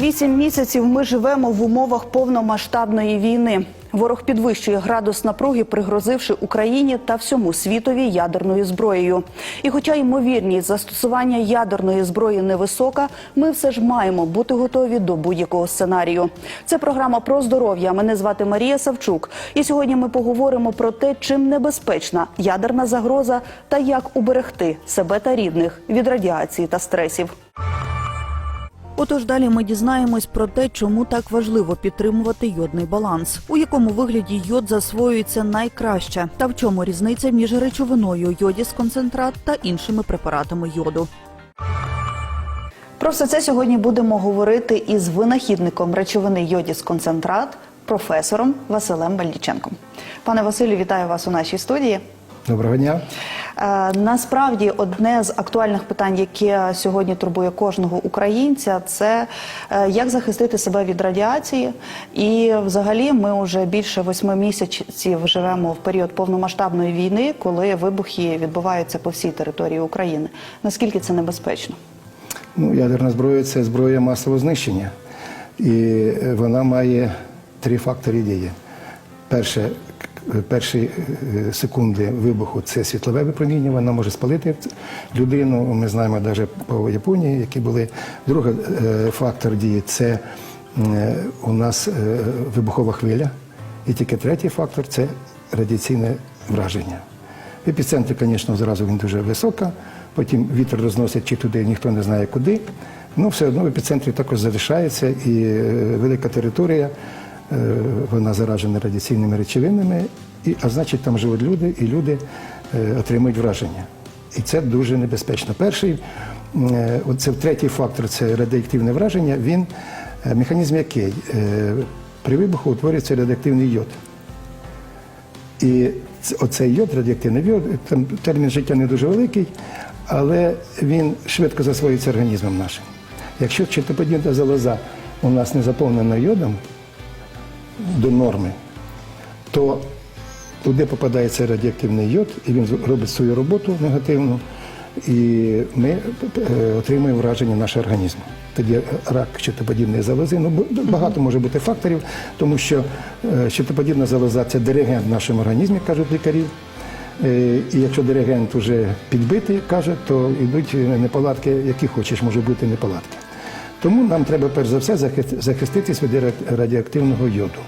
Вісім місяців ми живемо в умовах повномасштабної війни. Ворог підвищує градус напруги, пригрозивши Україні та всьому світові ядерною зброєю. І хоча ймовірність застосування ядерної зброї невисока, ми все ж маємо бути готові до будь-якого сценарію. Це програма про здоров'я. Мене звати Марія Савчук. І сьогодні ми поговоримо про те, чим небезпечна ядерна загроза та як уберегти себе та рідних від радіації та стресів. Отож, далі ми дізнаємось про те, чому так важливо підтримувати йодний баланс, у якому вигляді йод засвоюється найкраще, та в чому різниця між речовиною йодіс концентрат та іншими препаратами йоду. Про все це сьогодні будемо говорити із винахідником речовини йодіс концентрат, професором Василем Бальдіченком. Пане Василю, вітаю вас у нашій студії. Доброго дня. Е, Насправді одне з актуальних питань, яке сьогодні турбує кожного українця, це е, як захистити себе від радіації. І взагалі ми вже більше восьми місяців живемо в період повномасштабної війни, коли вибухи відбуваються по всій території України. Наскільки це небезпечно? Ну, ядерна зброя це зброя масового знищення. І е, вона має три фактори дії. Перше, перші е, секунди вибуху це світлове випромінювання, вона може спалити людину. Ми знаємо навіть по Японії, які були. Другий е, фактор дії це е, у нас е, вибухова хвиля. І тільки третій фактор це радіаційне враження. В епіцентрі, звісно, зразу він дуже висока, потім вітер розносить чи туди, ніхто не знає куди. Ну, все одно в епіцентрі також залишається і е, велика територія, е, вона заражена радіаційними речовинами, і, а значить, там живуть люди, і люди е, отримують враження. І це дуже небезпечно. Перший, е, оце третій фактор це радіоактивне враження. Він е, механізм який? Е, При вибуху утворюється радіоактивний йод. І оцей йод, радіоактивний йод, там термін життя не дуже великий, але він швидко засвоюється організмом нашим. Якщо щитоподібна залоза у нас не заповнена йодом до норми, то туди попадає цей радіоактивний йод, і він робить свою роботу негативну, і ми е, отримуємо враження нашого організму. Тоді рак щитоподібної залози. Ну, багато може бути факторів, тому що е, щитоподібна залоза це диригент в нашому організмі, кажуть лікарі. Е, І якщо диригент вже підбитий, каже, то йдуть неполадки, які хочеш, може бути неполадки. Тому нам треба перш за все захиститись від радіоактивного йоду.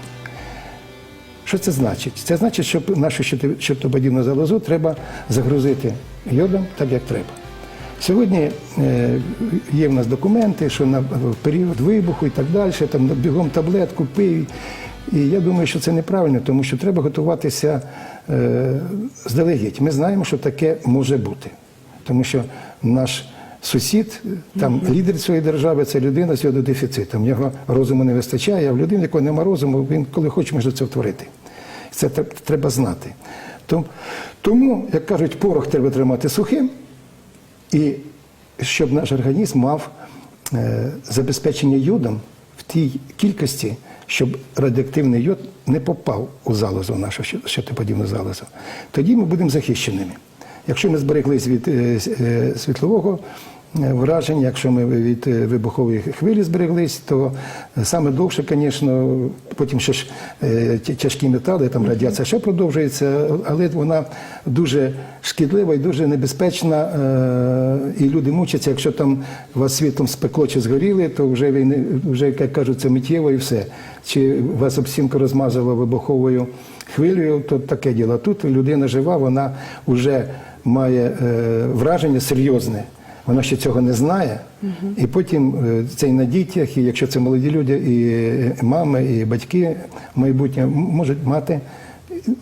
Що це значить? Це значить, що нашу щито- щитоподібну залозу треба загрузити йодом так, як треба. Сьогодні е, є в нас документи, що на період вибуху і так далі, там бігом таблетку пий. І я думаю, що це неправильно, тому що треба готуватися е, здалегідь. Ми знаємо, що таке може бути. Тому що наш сусід, там лідер цієї держави, це людина з йододефіцитом. В нього розуму не вистачає, а в людини, якого немає розуму, він коли хоче, може це втворити. Це треба знати. Тому, як кажуть, порох треба тримати сухим, і щоб наш організм мав е, забезпечення йодом в тій кількості, щоб радіоактивний йод не попав у залозу, нашу щитоподібну залозу. Тоді ми будемо захищеними. Якщо ми збереглись від е, е, світлового е, враження, якщо ми від вибухової хвилі збереглись, то саме довше, звісно, потім ще ж тяжкі метали, там радіація ще продовжується, але вона дуже шкідлива і дуже небезпечна, і люди мучаться, якщо там вас світлом спекло чи згоріли, то вже ви не вже, як кажуть, це миттєво і все. Чи вас обсінка розмазало вибуховою хвилею, то таке діло. Тут людина жива, вона вже має е, враження серйозне. Вона ще цього не знає, і потім е, це і на дітях, і якщо це молоді люди, і мами, і батьки майбутнє можуть мати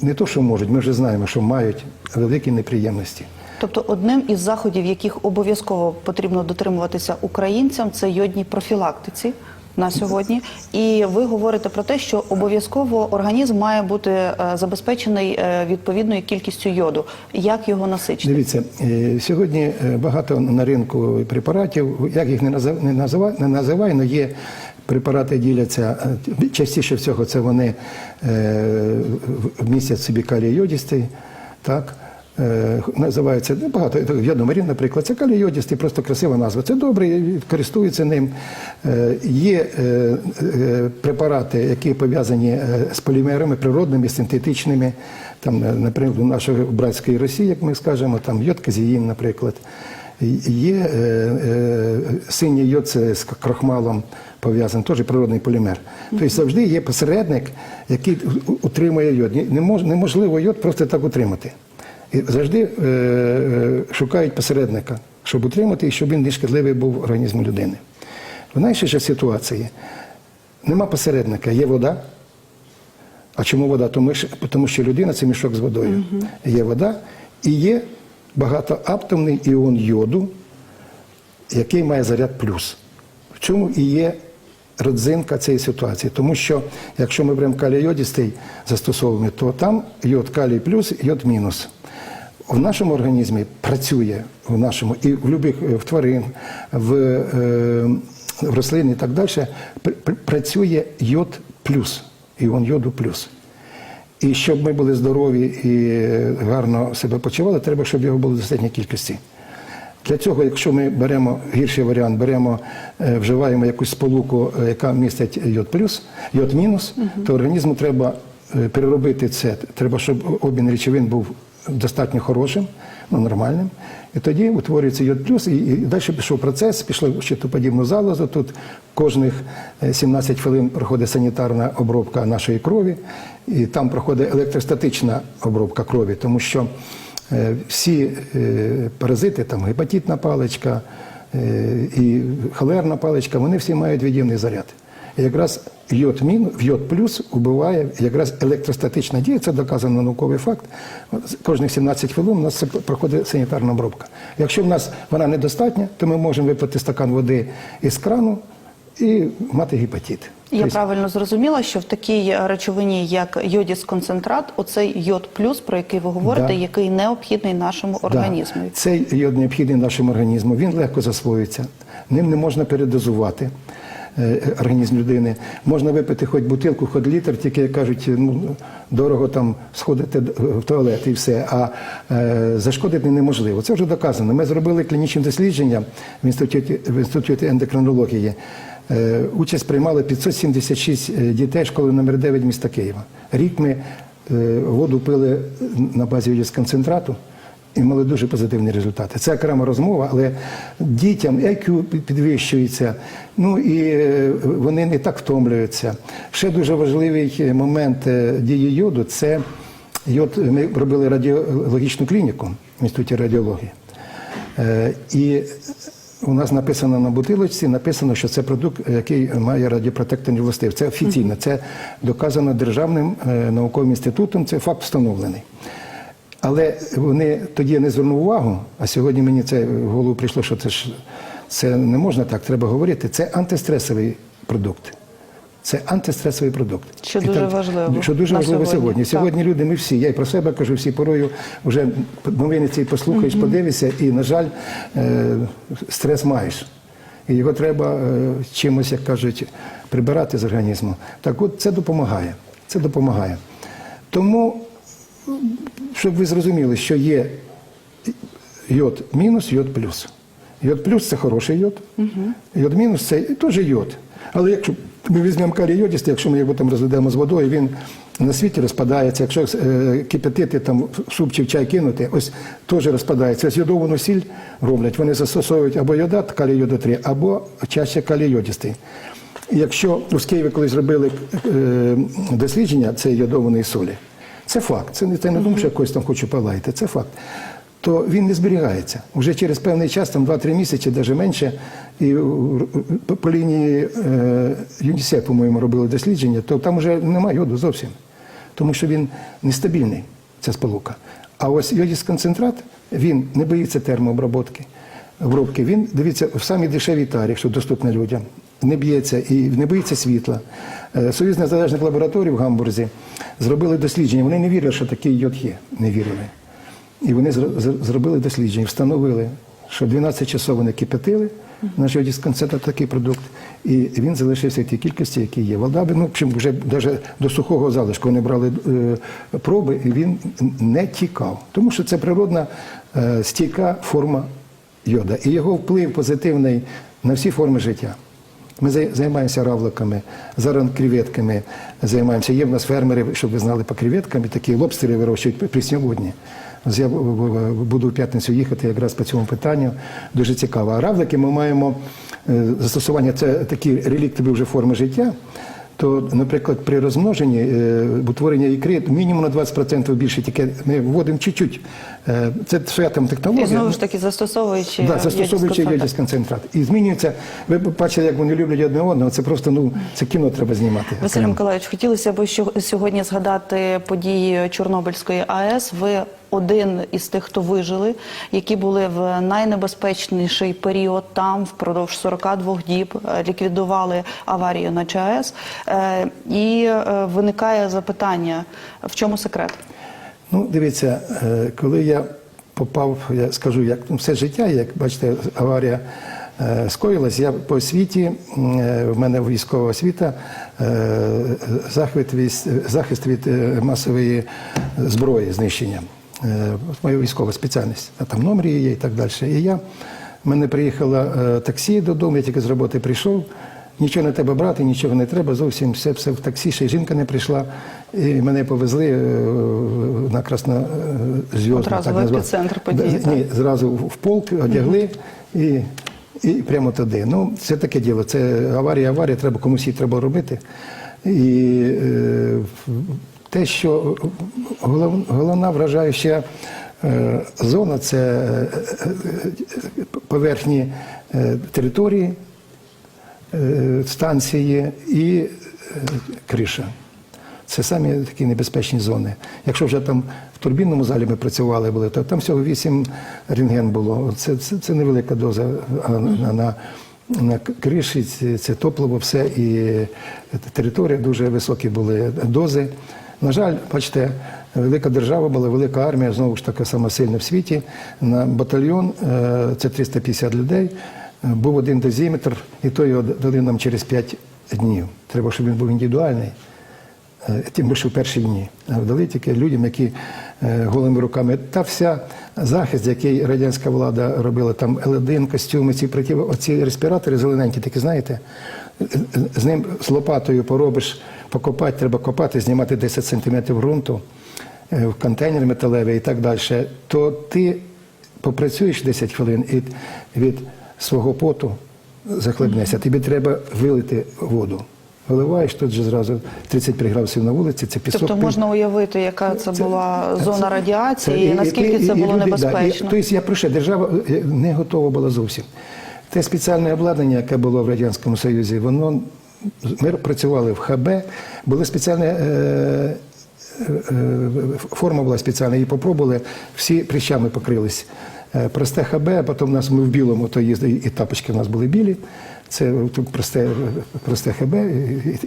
не то, що можуть, ми вже знаємо, що мають великі неприємності. Тобто, одним із заходів, яких обов'язково потрібно дотримуватися українцям, це йодній профілактиці на сьогодні. І ви говорите про те, що обов'язково організм має бути е, забезпечений е, відповідною кількістю йоду. Як його насичити? Дивіться, е, сьогодні багато на ринку препаратів, як їх не назив- не називай, але є препарати діляться, частіше всього це вони е, містять собі калій йодістий, так? Е, називається ну, багато йодомарін, наприклад, це калійодістий, просто красива назва. Це добре, користуються ним. Е, Є е, препарати, які пов'язані з полімерами природними, синтетичними. Там, наприклад, у нашої братської Росії, як ми скажемо, там йод казіїн, наприклад. Є е, е, синій йод це з крохмалом пов'язаний, теж природний полімер. Тобто завжди є посередник, який утримує йод. Не мож- Неможливо йод просто так утримати. І завжди е, е, шукають посередника, щоб утримати і щоб він не шкідливий був організму людини. В найширшій ситуації нема посередника, є вода. А чому вода? Тому що, тому що людина це мішок з водою. Є вода і є багатоатомний іон йоду, який має заряд плюс. В чому і є родзинка цієї ситуації. Тому що якщо ми беремо калій йодістий застосовуємо, то там йод калій плюс, йод мінус. В нашому організмі працює в нашому і в любих е, в тварин, в, е, в рослин і так далі, пр- пр- працює йод плюс, іон йоду плюс. І щоб ми були здорові і гарно себе почували, треба, щоб його було в достатній кількості. Для цього, якщо ми беремо гірший варіант, беремо, е, вживаємо якусь сполуку, яка містить йод плюс, йод мінус, то організму треба переробити це. Треба, щоб обмін речовин був достатньо хорошим, ну, нормальним. І тоді утворюється йод плюс, і, і далі пішов процес, пішли в щитоподібну залозу. Тут кожних е, 17 хвилин проходить санітарна обробка нашої крові, і там проходить електростатична обробка крові, тому що Е, всі е, паразити, там гепатитна паличка е, і холерна паличка, вони всі мають від'ємний заряд. Якраз йод мін, йод плюс убиває якраз електростатична дія, це доказано науковий факт. Кожних 17 хвилин у нас проходить санітарна обробка. Якщо в нас вона недостатня, то ми можемо випити стакан води із крану і мати гепатит. Я Тобто- правильно зрозуміла, що в такій речовині, як йодіс концентрат, оцей йод плюс, про який ви говорите, Да. який необхідний нашому організму. Да. Цей йод необхідний нашому організму, він легко засвоюється. Ним не можна передозувати організм людини. Можна випити хоч бутилку, хоч літр, тільки як кажуть, ну, дорого там сходити в туалет і все. А е, зашкодити неможливо. Це вже доказано. Ми зробили клінічні дослідження в інституті, в інституті ендокринології. Е, Участь приймали 576 дітей школи номер 9 міста Києва. Рік ми е, воду пили на базі з концентрату і мали дуже позитивні результати. Це окрема розмова, але дітям IQ підвищується, ну і е, вони не так втомлюються. Ще дуже важливий е, момент е, дії йоду це йод. Ми робили радіологічну клініку в інституті радіології. І у нас написано на бутилочці, написано, що це продукт, який має радіопротекторні властивості. Це офіційно, це доказано Державним науковим інститутом, це факт встановлений. Але вони тоді не звернули увагу, а сьогодні мені це в голову прийшло, що це ж це не можна так, треба говорити. Це антистресовий продукт. Це антистресовий продукт. Що І дуже там- важливо Що дуже важливо сьогодні. сьогодні. Сьогодні люди, ми всі, я і про себе кажу, всі порою вже новини ці послухаєш, подивишся, і, на жаль, е, стрес маєш. І його треба е, чимось, як кажуть, прибирати з організму. Так от це допомагає. Це допомагає. Тому, щоб ви зрозуміли, що є йод мінус, йод плюс. Йод плюс це хороший йод, йод мінус це теж йод. Але якщо ми візьмемо калій йодістий, якщо ми його там розведемо з водою, він на світі розпадається. Якщо е, кипятити там суп чи в чай кинути, ось теж розпадається. Ось йодовану сіль роблять, вони застосовують або йодат, калій йоду 3, або чаще калій йодістий. Якщо в Києві колись зробили е, дослідження цієї йодованої солі, це факт. Це не це не тому, що я когось там хочу полаяти, це факт. То він не зберігається. Уже через певний час, там 2-3 місяці, навіть менше, і по, по лінії е, ЮНІСЕФ, по-моєму, робили дослідження, то там вже немає йоду зовсім. Тому що він нестабільний, ця сполука. А ось йодіс концентрат, він не боїться термообробки. Обробки. Він, дивіться, в самій дешевій тарі, що доступна людям, не б'ється і не боїться світла. Е, Союз незалежних лабораторій в Гамбурзі зробили дослідження. Вони не вірили, що такий йод є. Не вірили. І вони зробили дослідження, встановили, що 12 часов вони кипятили, Наш дисконцентрат такий продукт, і він залишився в тій кількості, які є. Вода, ну, в общем, вже навіть до сухого залишку вони брали е, проби, і він не тікав. Тому що це природна е, стійка форма йода. І його вплив позитивний на всі форми життя. Ми зай- займаємося равликами, зараз креветками займаємося. Є в нас фермери, щоб ви знали, по креветкам, такі лобстери вирощують при сьогодні. Я буду в п'ятницю їхати якраз по цьому питанню. Дуже цікаво. А равлики ми маємо е, застосування, це такі реліктові вже форми життя. То, наприклад, при розмноженні е, утворення ікри мінімум на 20% більше, тільки ми вводимо чуть-чуть. Е, Це своя там технологія. І знову ж таки застосовуючи Да, застосовуючи йодіс концентрат. І змінюється. Ви бачили, як вони люблять одне одного. Це просто ну це кіно треба знімати. Василь Миколаївич, хотілося б сьогодні згадати події Чорнобильської АЕС. Ви один із тих, хто вижили, які були в найнебезпечніший період там впродовж 42 діб, е, ліквідували аварію на ЧАЕС. Е, І е, виникає запитання: в чому секрет? Ну, дивіться, коли я попав, я скажу, як ну, все життя, як бачите, аварія скоїлась, я по освіті, в мене військова освіта, захист від, захист від масової зброї, знищення. Е, Моя військова спеціальність, а там номер є і так далі. І я, мене приїхало е, таксі додому, я тільки з роботи прийшов. Нічого не треба брати, нічого не треба, зовсім все, все в таксі, ще й жінка не прийшла. І мене повезли е, на Краснозв'язку. Одразу в епіцентр події, Ні, зразу в полк одягли і, і прямо туди. Ну, це таке діло. Це аварія, аварія, треба комусь її треба робити. І е, те, що голов, головна вражаюча е, зона це е, поверхні е, території, станції і криша. Це самі такі небезпечні зони. Якщо вже там в турбінному залі ми працювали, були, то там всього 8 рентген було. Це, це, це невелика доза. А на, на, на криші це, це топливо, все і територія дуже високі були дози. На жаль, бачите, велика держава була, велика армія, знову ж таки сама сильна в світі. На батальйон е, це 350 людей. е, Був один дозіметр, і то його дали нам через 5 днів. Треба, щоб він був індивідуальний. Е, Тим більше в перші дні. А Дали тільки людям, які голими руками. Та вся захист, який радянська влада робила, там Л1, костюми, ці противи, оці респіратори зелененькі, такі знаєте, з ним з лопатою поробиш, покопати, треба копати, знімати 10 сантиметрів ґрунту е, в контейнер металевий і так далі, то ти попрацюєш 10 хвилин і від свого поту захлебнешся. Тобі треба вилити воду. Виливаєш тут же зразу 35 градусів на вулиці, це пісок. Тобто можна уявити, яка це, була зона це- радіації, це- і наскільки і- це і було люди, да, і- небезпечно. Тобто я про що, держава е, не готова була зовсім. Те спеціальне обладнання, яке було в Радянському Союзі, воно ми працювали в ХБ, були спеціальне. Е, е, Форма була спеціальна, її попробували, всі прищами покрились. Е, Просте ХБ, а потім нас ми в білому то їздили, і тапочки в нас були білі. Це просте, просте ХБ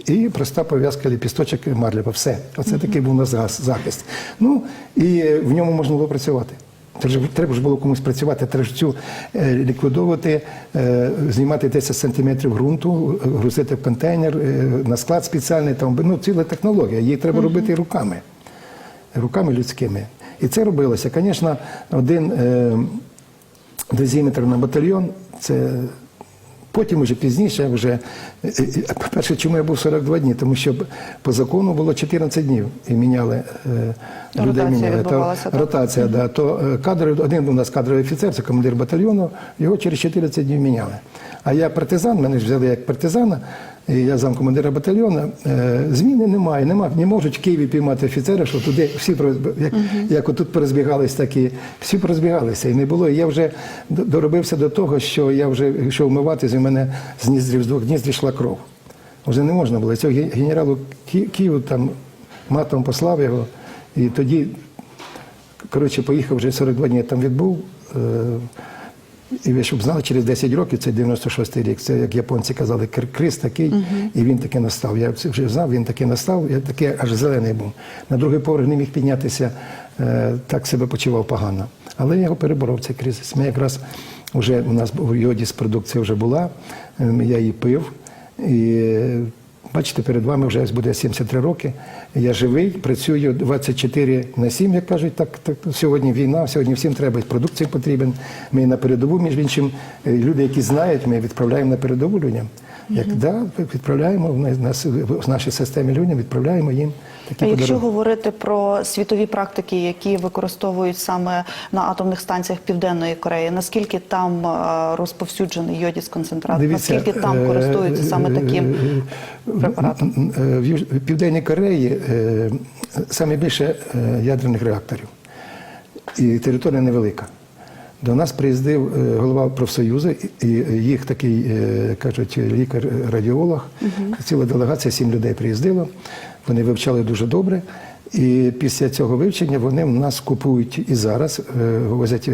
і, і проста пов'язка ліпісточок марлява. Все. Оце такий був у нас захист. Ну і в ньому можна було працювати. Треба ж- Треба ж було комусь працювати, треба ж цю е, ліквідовувати, е, знімати 10 сантиметрів ґрунту, грузити в контейнер, е, на склад спеціальний, там, ну, ціла технологія. Її треба робити руками, руками людськими. І це робилося. Звісно, один дозіметр на батальйон це. Потім уже пізніше, вже е, е, по-перше, чому я був 42 дні, тому що по закону було 14 днів і міняли е, людей. Ротація Міняли. То, так? ротація, да. То кадровий, один у нас кадровий офіцер, це командир батальйону, його через 14 днів міняли. А я партизан, мене ж взяли як партизана, я замкомандира батальйону. Е, зміни немає, немає. Не можуть в Києві піймати офіцера, що туди всі як, як отут порозбігались, так і всі порозбігалися. І не було. І я вже доробився до того, що я вже йшов вмиватися, і в мене з ніздрів з двох ніздрів йшла кров. Вже не можна було. Цього генералу Ки- Києву там матом послав його. І тоді Коротше, поїхав вже 42 дні я там відбув. Е, І ви щоб знали, через 10 років, це 96-й рік, це як японці казали, кр- криз такий, і він таки настав. Я це вже знав, він таки настав, я такий аж зелений був. На другий поверх не міг піднятися, е, так себе почував погано. Але я його переборов цей кризис. Ми якраз Вже у нас йодіс продукція вже була, ем, я її пив. І е, бачите, перед вами вже буде 73 роки. Я живий, працюю 24 на 7, як кажуть. Так, так сьогодні війна, сьогодні всім треба продукція потрібен. Ми на передову, між іншим, е, люди, які знають, ми відправляємо на передову людям. Як да, відправляємо в нас- в нашій системі людям, відправляємо їм такі А якщо подарунки. говорити про світові практики, які використовують саме на атомних станціях Південної Кореї, наскільки там е, розповсюджений йодіс концентрат? Дивіться, наскільки там е, користуються саме таким е, препаратом? е, В Південній Кореї саме більше ядерних реакторів. І територія невелика. До нас приїздив е, голова профсоюзу, і їх такий, е, кажуть, лікар-радіолог. Ціла делегація, сім людей приїздило. Вони вивчали дуже добре. І після цього вивчення вони в нас купують і зараз, е, возять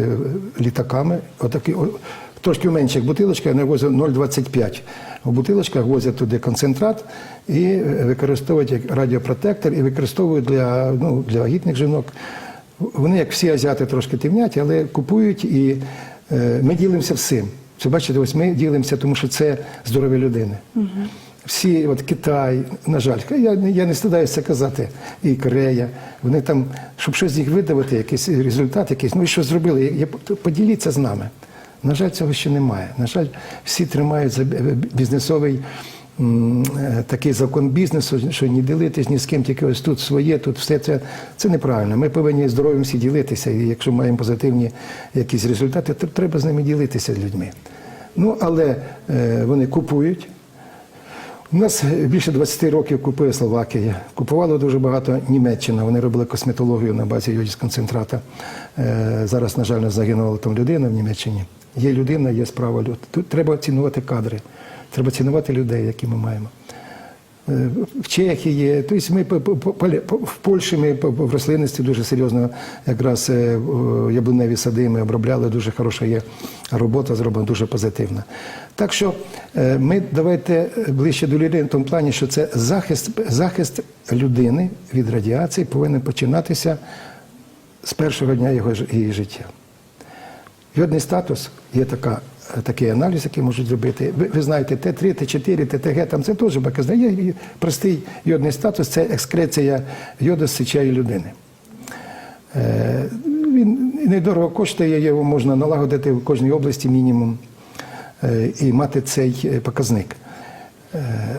літаками. Отакі, трошки менше, як бутилочка, вони возять 0,25. В бутилочках возять туди концентрат і використовують як радіопротектор, і використовують для, ну, для вагітних жінок. Вони, як всі азіати, трошки темнять, але купують і е, ми ділимося всім. Це бачите, ось ми ділимося, тому що це здоров'я людини. Всі, от Китай, на жаль, я, я не стидаюся казати, і Корея, вони там, щоб щось з них видавати, якийсь результат, якийсь, ну і що зробили, я, поділіться з нами. На жаль, цього ще немає. На жаль, всі тримають за бізнесовий такий закон бізнесу, що не ділитись ні з ким, тільки ось тут своє, тут все це. Це неправильно. Ми повинні здоров'ям всі ділитися. І якщо маємо позитивні якісь результати, то треба з ними ділитися з людьми. Ну, але е, вони купують. У нас більше 20 років купує Словакія. Купувало дуже багато Німеччина. Вони робили косметологію на базі йодіс-концентрата. Е, Зараз, на жаль, загинула там людина в Німеччині. Є людина, є справа. люд- Тут треба цінувати кадри, треба цінувати людей, які ми маємо. Е, В Чехії, тобто ми в Польщі ми в рослинності дуже серйозно якраз е, яблуневі сади ми обробляли, дуже хороша є робота зроблена, дуже позитивна. Так що е, ми давайте ближче до людини в тому плані, що це захист, захист людини від радіації повинен починатися з першого дня його її життя. Йодний статус є така, такий аналіз, який можуть зробити. Ви, ви знаєте, Т3, Т4, ТТГ, там це теж показник. Є простий йодний статус це екскреція йоду з сечею людини. Е, Він недорого коштує, його можна налагодити в кожній області мінімум е, і мати цей е, показник. Е,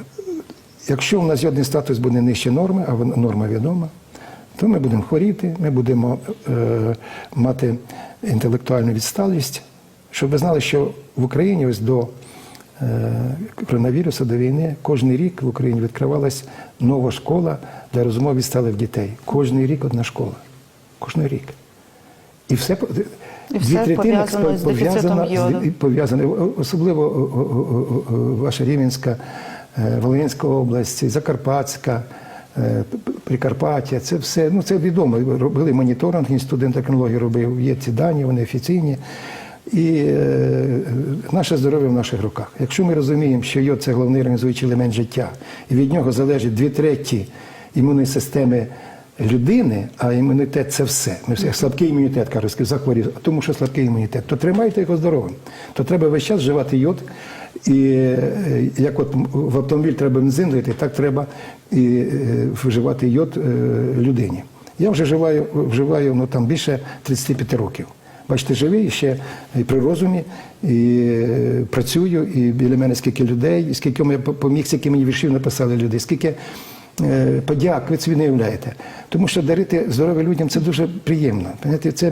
Якщо у нас йодний статус буде нижче норми, а норма відома, то ми будемо хворіти, ми будемо е, мати інтелектуальну відсталість. Щоб ви знали, що в Україні ось до е, коронавірусу, до війни, кожен рік в Україні відкривалась нова школа для розмов відсталих дітей. Кожний рік одна школа. Кожний рік. І все, І все дві третини пов'язано з дефіцитом з- йоду. і пов'язане, о- особливо ваша Рівненська, е, Волинська область, Закарпатська, е, Прикарпаття, це все, ну це відомо. Робили моніторинг, інститут ендокринології робив, є ці дані, вони офіційні. І е, наше здоров'я в наших руках. Якщо ми розуміємо, що йод це головний організуючий елемент життя, і від нього залежить дві треті імунної системи людини, а імунітет це все. Ми всі слабкий імунітет, кажуть, захворів, тому що слабкий імунітет, то тримайте його здоровим. То треба весь час вживати йод. І е, як от в автомобіль треба бензин лити, так треба і е, вживати йод людині. Я вже вживаю, вживаю ну, там, більше 35 років. Бачите, живий ще і при розумі, і е, працюю, і біля мене скільки людей, і скільки я поміг, скільки мені віршів написали люди, скільки е, подяк, ви собі не уявляєте. Тому що дарити здоров'я людям це дуже приємно. Це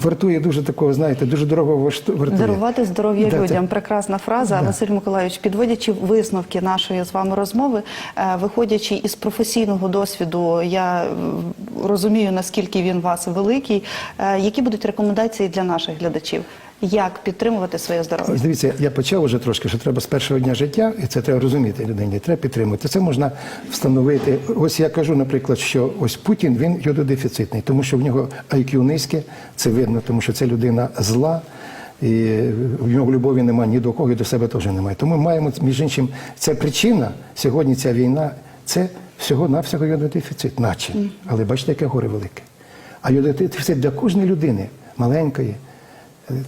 вартує дуже такого, знаєте, дуже дорого варт- вартує. Дарувати здоров'я Да, це- людям. Прекрасна фраза. Василь Миколайович, підводячи висновки нашої з вами розмови, е, виходячи із професійного досвіду, я е, розумію, наскільки він у вас великий. Е, Які будуть рекомендації для наших глядачів? Як підтримувати своє здоров'я? Ось дивіться, я почав уже трошки, що треба з першого дня життя, і це треба розуміти людині, треба підтримувати. Це можна встановити. Ось я кажу, наприклад, що ось Путін він йододефіцитний, тому що в нього IQ низьке, це видно, тому що це людина зла. І в нього любові немає ні до кого, і до себе теж немає. Тому ми маємо, між іншим, ця причина, сьогодні ця війна, це всього-навсього йододефіцит, наче. Але бачите, яке горе велике. А йододефіцит для кожної людини, маленької,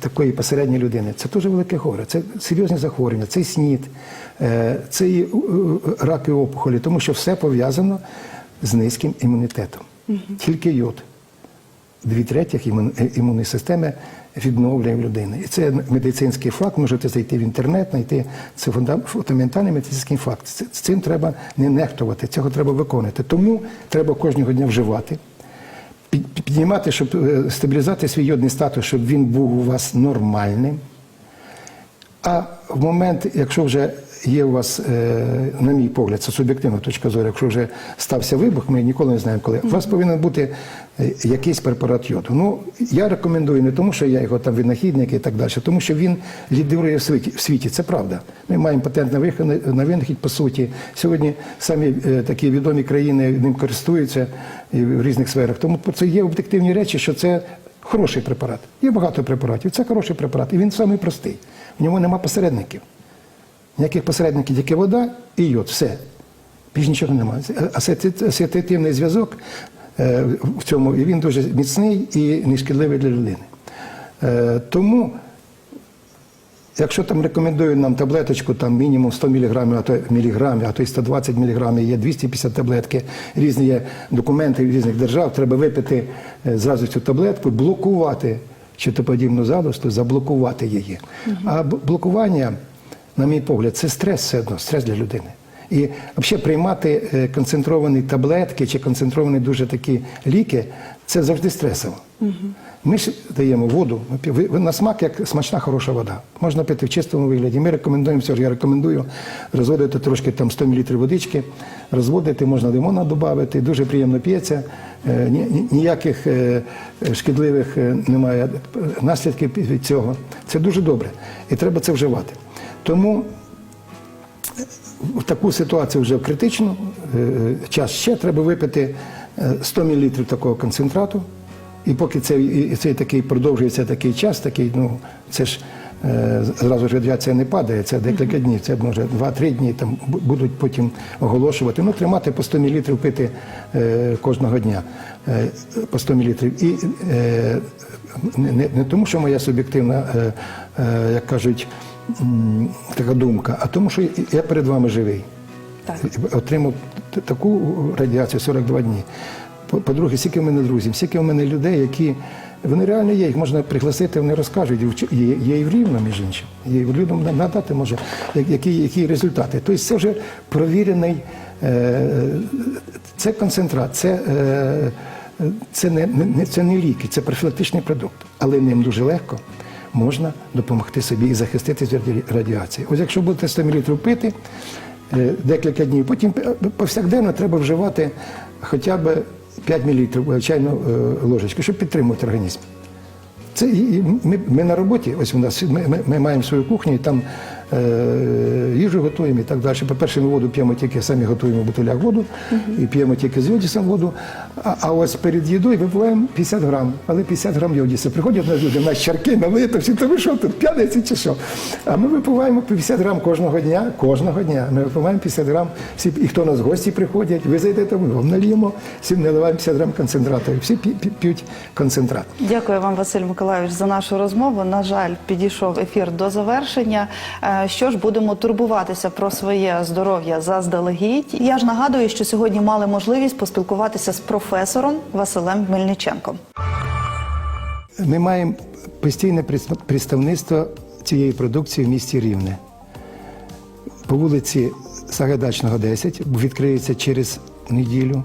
такої посередньої людини, це дуже велике горе, це серйозні захворювання, це снід, е, це і е, е, рак і опухолі, тому що все пов'язано з низьким імунітетом. Тільки йод дві третіх імун- імунної системи відновлює в людини. І це медицинський факт. Можете зайти в інтернет, знайти це фунда- фундаментальний медицинський факт. Це- Цим треба не нехтувати, цього треба виконувати. Тому треба кожного дня вживати. Під- Піднімати, щоб е, стабілізувати свій йодний статус, щоб він був у вас нормальним. А в момент, якщо вже є у вас, е, на мій погляд, це суб'єктивна точка зору, якщо вже стався вибух, ми ніколи не знаємо коли. У вас повинен бути е, якийсь препарат йоду. Ну, я рекомендую не тому, що я його там винахідник і так далі, тому що він лідирує в світі. В світі. Це правда. Ми маємо патент на вихід, на винахід, по суті. Сьогодні самі е, такі відомі країни ним користуються в різних сферах. Тому це є об'єктивні речі, що це хороший препарат. Є багато препаратів. Це хороший препарат, і він самий простий. В ньому нема посередників. Ніяких посередників, тільки вода і йод. Все. Більш нічого немає. Асоці- Асоціативний зв'язок е, в цьому, і він дуже міцний і нешкідливий для людини. Е, Тому, якщо там рекомендують нам таблеточку, там мінімум 100 мг, а то міліграмів, а то й 120 мг, є 250 таблетки, різні є документи різних держав, треба випити е, зразу цю таблетку, блокувати щитоподібну залосту, заблокувати її. А блокування, на мій погляд, це стрес все одно, стрес для людини. І взагалі приймати е, концентровані таблетки чи концентровані дуже такі ліки, це завжди стресово. Ми ж даємо воду на смак як смачна хороша вода. Можна пити в чистому вигляді. Ми рекомендуємо все ж, я рекомендую розводити трошки там 100 мл водички, розводити, можна лимона додати, дуже приємно п'ється. Е, ні- ні- Ніяких е, шкідливих немає наслідків від цього. Це дуже добре. І треба це вживати. Тому в таку ситуацію вже критичну е, час ще треба випити е, 100 мл такого концентрату. І поки цей, цей такий продовжується такий час, такий, ну це ж е, зразу ж радіація не падає, це декілька днів, це може 2-3 дні там будуть потім оголошувати. Ну, тримати по 100 мл пити е, кожного дня е, по 100 мл. І е, не, не, тому, що моя суб'єктивна, е, е, як кажуть, така думка, а тому, що я перед вами живий. Так. Отримав таку радіацію 42 дні. По- По-друге, скільки в мене друзів, скільки в мене людей, які вони реально є, їх можна пригласити, вони розкажуть. Є, є і в рівно, між іншим. Є і людям надати може, які, які результати. Тобто це вже провірений, е, це концентрат, це, е, це, не, не, це не ліки, це профілактичний продукт. Але ним дуже легко можна допомогти собі і захиститися від радіації. Ось якщо будете 100 мл пити е, декілька днів, потім е, повсякденно треба вживати хоча б 5 мл чайну е, ложечку, щоб підтримувати організм. Це і- ми, ми на роботі, ось у нас ми, ми, ми маємо свою кухню, і там їжу готуємо і так далі. По-перше, ми воду п'ємо тільки самі готуємо в бутилях воду і п'ємо тільки з йодісом воду. А, ось перед їдою випиваємо 50 грам, але 50 грам йодіса. Приходять на люди, на чарки, налито, всі, то ви що тут, п'яниці чи що? А ми випиваємо 50 грам кожного дня, кожного дня. Ми випиваємо 50 грам, всі, і хто у нас гості приходять, ви зайдете, ми вам наліємо, всім наливаємо 50 грам концентрату. І всі п'ють- концентрат. Дякую вам, Василь Миколайович, за нашу розмову. На жаль, підійшов ефір до завершення. Що ж, будемо турбуватися про своє здоров'я заздалегідь. Я ж нагадую, що сьогодні мали можливість поспілкуватися з професором Василем Мельниченком. Ми маємо постійне представництво цієї продукції в місті Рівне. По вулиці Сагайдачного, 10, відкриється через неділю.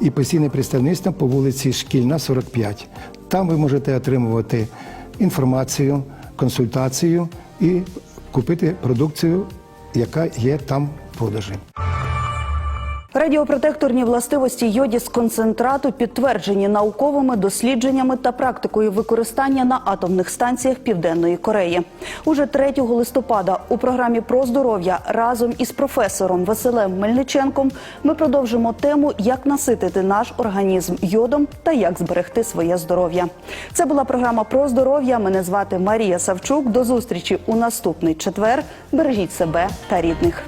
І постійне представництво по вулиці Шкільна, 45. Там ви можете отримувати інформацію, консультацію і купити продукцію, яка є там в продажі. Радіопротекторні властивості йоді з концентрату підтверджені науковими дослідженнями та практикою використання на атомних станціях Південної Кореї. Уже 3 листопада у програмі про здоров'я разом із професором Василем Мельниченком ми продовжимо тему, як наситити наш організм йодом та як зберегти своє здоров'я. Це була програма про здоров'я. Мене звати Марія Савчук. До зустрічі у наступний четвер. Бережіть себе та рідних.